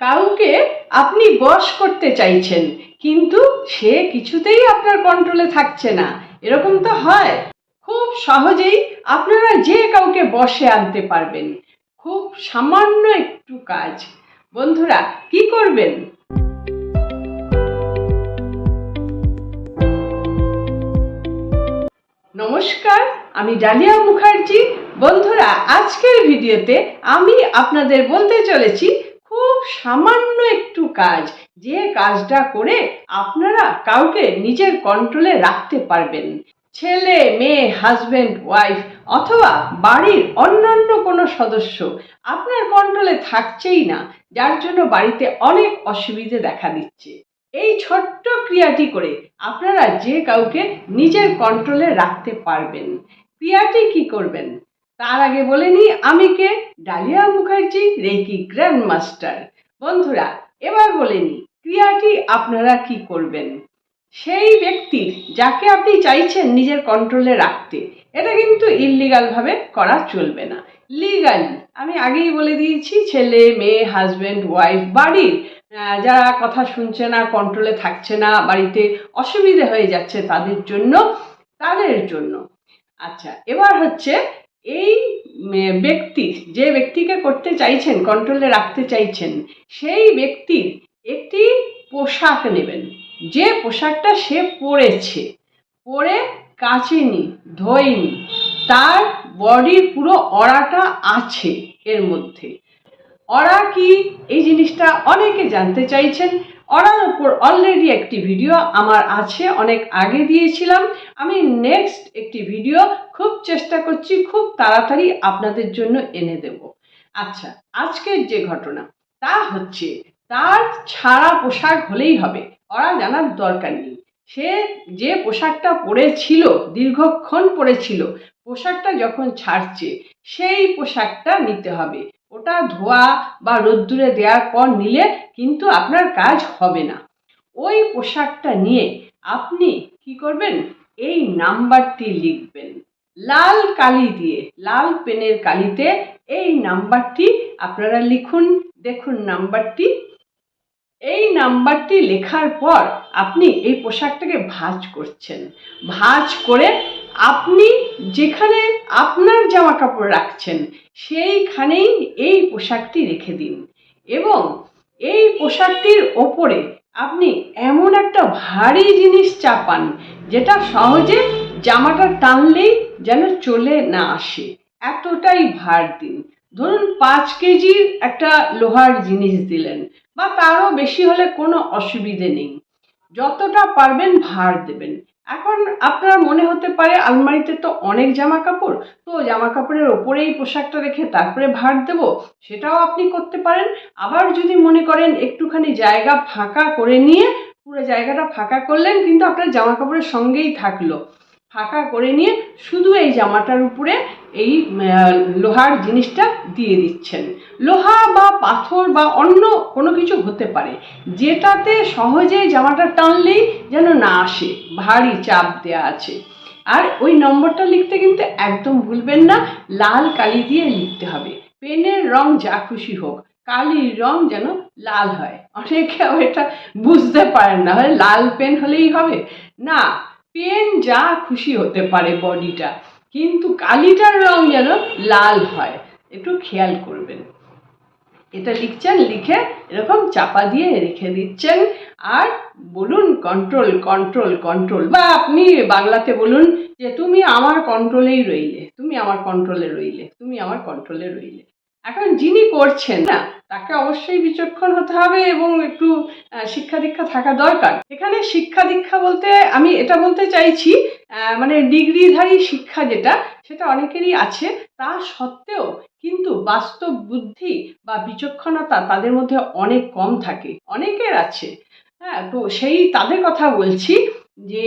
কাউকে আপনি বশ করতে চাইছেন, কিন্তু সে কিছুতেই আপনার কন্ট্রোলে থাকছে না। এরকম তো হয়। খুব সহজেই আপনারা যে কাউকে বশে আনতে পারবেন। খুব সামান্য একটু কাজ। বন্ধুরা, কি করবেন? নমস্কার, আমি ডালিয়া মুখার্জি। বন্ধুরা, আজকের ভিডিওতে আমি আপনাদের বলতে চলেছি সামান্য একটু কাজ। যে কাজটা করে আপনারা কাউকে নিজের কন্ট্রোলে রাখতে পারবেন। ছেলে, মেয়ে হাজবেন্ড ওয়াইফ অথবা বাড়ির অন্যান্য কোনো সদস্য আপনার কন্ট্রোলে থাকছেই না, যার জন্য বাড়িতে অনেক অসুবিধে দেখা দিচ্ছে। এই ছোট্ট ক্রিয়াটি করে আপনারা যে কাউকে নিজের কন্ট্রোলে রাখতে পারবেন। ক্রিয়াটি কি করবেন? তার আগে বলে নিই আমি কে? Dalia Mukherjee reiki grand master বন্ধুরা, এবার বলে নিই ক্রিয়াটি আপনারা কি করবেন? সেই ব্যক্তির যাকে আপনি চাইছেন নিজের কন্ট্রোলে রাখতে, এটা কিন্তু ইললিগালভাবে করা চলবে না। লিগালি আমি আগেই বলে দিয়েছি, ছেলে, মেয়ে হাজব্যান্ড ওয়াইফ বাড়ির যারা কথা শুনছে না কন্ট্রোলে থাকছে না, বাড়িতে অসুবিধে হয়ে যাচ্ছে তাদের জন্য তাদের জন্য। আচ্ছা এবার হচ্ছে ব্যক্তি যে ব্যক্তিকে করতে চাইছেন কন্ট্রোলে রাখতে চাইছেন, সেই ব্যক্তির একটি পোশাক নেবেন। যে পোশাকটা সে পরেছে, পরে কাচেনি, ধোয়নি, তার বডির পুরো অড়াটা আছে এর মধ্যে। অরা কি এই জিনিসটা অনেকে জানতে চাইছেন অরার ওপর অলরেডি একটি ভিডিও আমার আছে, অনেক আগে দিয়েছিলাম। আমি নেক্সট একটি ভিডিও খুব চেষ্টা করছি, খুব তাড়াতাড়ি আপনাদের জন্য এনে দেব। আচ্ছা আজকের যে ঘটনা, তা হচ্ছে, তার ছাড়া পোশাক হলেই হবে, ওরা জানার দরকার নেই। সে যে পোশাকটা পরেছিল, দীর্ঘক্ষণ পরেছিল, পোশাকটা যখন ছাড়ছে, সেই পোশাকটা নিতে হবে। ওটা ধোয়া বা রোদ্দুরে দেওয়ার পর নিলে কিন্তু আপনার কাজ হবে না। ওই পোশাকটা নিয়ে আপনি কি করবেন? এই নাম্বারটি লিখবেন। লাল কালি দিয়ে, লাল পেনের কালিতে এই নাম্বারটি আপনারা লিখুন। দেখুন নাম্বারটি। এই নাম্বারটি লেখার পর আপনি এই পোশাকটাকে ভাঁজ করছেন। ভাঁজ করে আপনি যেখানে আপনার জামা কাপড় রাখছেন, সেইখানেই এই পোশাকটি রেখে দিন। এবং এই পোশাকটির ওপরে আপনি এমন একটা ভারী জিনিস চাপান, যেটা সহজে জামাটা টানলেই যেন চলে না আসে। এতটাই ভার দিন। ধরুন, পাঁচ কেজির একটা লোহার জিনিস দিলেন, বা তারও বেশি হলে কোনো অসুবিধে নেই। যতটা পারবেন ভার দেবেন। এখন আপনার মনে হতে পারে আলমারিতে তো অনেক জামা কাপড় তো জামা কাপড়ের ওপরেই পোশাকটা রেখে তারপরে ভার দেব, সেটাও আপনি করতে পারেন। আবার যদি মনে করেন একটুখানি জায়গা ফাঁকা করে নিয়ে পুরো জায়গাটা ফাঁকা করলেন, কিন্তু আপনার জামা কাপড়ের সঙ্গেই থাকল। ফাঁকা করে নিয়ে শুধু এই জামাটার উপরে এই লোহার জিনিসটা দিয়ে দিচ্ছেন। লোহা বা পাথর বা অন্য কোনো কিছু হতে পারে। যেটাতে সহজেই জামাটা টানলেই যেন না আসে, ভারী চাপ দেওয়া আছে। আর ওই নম্বরটা লিখতে কিন্তু একদম ভুলবেন না, লাল কালি দিয়ে লিখতে হবে। পেনের রং যা খুশি হোক, কালির রং যেন লাল হয়। অনেকে এটা বুঝতে পারেন না লাল পেন হলেই হবে। না পেন যা খুশি হতে পারে বডিটা, কিন্তু কালিটার রং যেন লাল হয়, একটু খেয়াল করবেন। এটা লিখছেন, লিখে এরকম চাপা দিয়ে রেখে দিচ্ছেন, আর বলুন কন্ট্রোল কন্ট্রোল কন্ট্রোল বা আপনি বাংলাতে বলুন যে, তুমি আমার কন্ট্রোলেই রইলে, তুমি আমার কন্ট্রোলে রইলে, তুমি আমার কন্ট্রোলে রইলে। এখন যিনি করছেন, না, তাকে অবশ্যই বিচক্ষণ হতে হবে এবং একটু শিক্ষা দীক্ষা থাকা দরকার। এখানে শিক্ষা দীক্ষা বলতে আমি এটা বলতে চাইছি মানে ডিগ্রিধারী শিক্ষা যেটা, সেটা অনেকেরই আছে। তা সত্ত্বেও কিন্তু বাস্তব বুদ্ধি বা বিচক্ষণতা তাদের মধ্যে অনেক কম থাকে। অনেকের আছে। হ্যাঁ তো সেই তাদের কথা বলছি। যে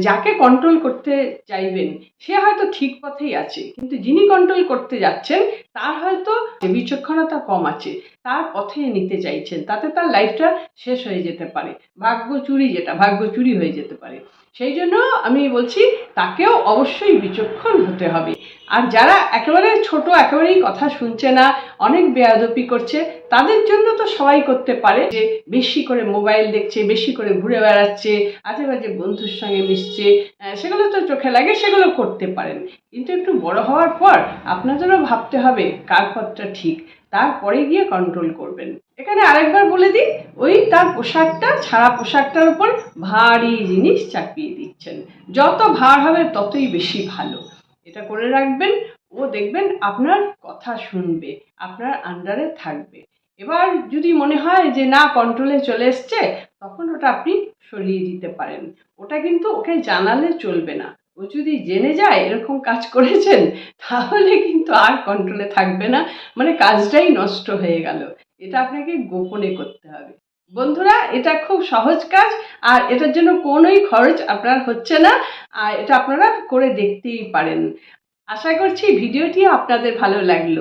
যাকে কন্ট্রোল করতে চাইবেন, সে হয়তো ঠিক পথেই আছে। কিন্তু যিনি কন্ট্রোল করতে যাচ্ছেন, তার হয়তো বিচক্ষণতা কম আছে, তার পথে নিতে চাইছেন, তাতে তার লাইফটা শেষ হয়ে যেতে পারে। ভাগ্য চুরি যেটা, ভাগ্য চুরি হয়ে যেতে পারে। সেই জন্য আমি বলছি, তাকেও অবশ্যই বিচক্ষণ হতে হবে। আর যারা একেবারে ছোট, একেবারেই কথা শুনছে না, অনেক বেয়াদপি করছে, তাদের জন্য তো সবাই করতে পারে। যে বেশি করে মোবাইল দেখছে, বেশি করে ঘুরে বেড়াচ্ছে, আজে বাজে বন্ধুর সঙ্গে মিশছে সেগুলো তো চোখে লাগে, সেগুলো করতে পারেন। কিন্তু একটু বড় হওয়ার পর আপনাদেরও ভাবতে হবে, কার পথটা ঠিক, তারপরে গিয়ে কন্ট্রোল করবেন। এখানে আরেকবার বলে দিই, ওই তার পোশাকটা, ছাড়া পোশাকটার উপর ভারী জিনিস চাপিয়ে দিচ্ছেন। যত ভার হবে ততই বেশি ভালো। এটা করে রাখবেন, ও দেখবেন আপনার কথা শুনবে, আপনার আন্ডারে থাকবে। এবার যদি মনে হয় যে না কন্ট্রোলে চলে এসছে, তখন ওটা আপনি সরিয়ে দিতে পারেন। ওটা কিন্তু ওকে জানালে চলবে না। ও যদি জেনে যায় এরকম কাজ করেছেন, তাহলে কিন্তু আর কন্ট্রোলে থাকবে না। মানে কাজটাই নষ্ট হয়ে গেল। এটা আপনাকে গোপনে করতে হবে। বন্ধুরা, এটা খুব সহজ কাজ, আর এটার জন্য কোনোই খরচ আপনার হচ্ছে না, আর এটা আপনারা করে দেখতেই পারেন। আশা করছি ভিডিওটি আপনাদের ভালো লাগল।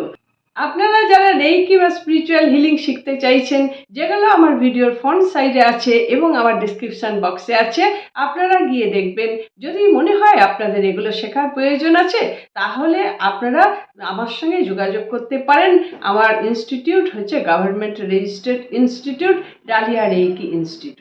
আপনারা যারা রেইকি বা স্পিরিচুয়াল হিলিং শিখতে চাইছেন, যেগুলো আমার ভিডিওর ফ্রন্ট সাইডে আছে এবং আমার ডিসক্রিপশন বক্সে আছে, আপনারা গিয়ে দেখবেন। যদি মনে হয় আপনাদের এগুলো শেখার প্রয়োজন আছে, তাহলে আপনারা আমার সঙ্গে যোগাযোগ করতে পারেন। আমার ইনস্টিটিউট হচ্ছে government registered institute Dalia reiki institute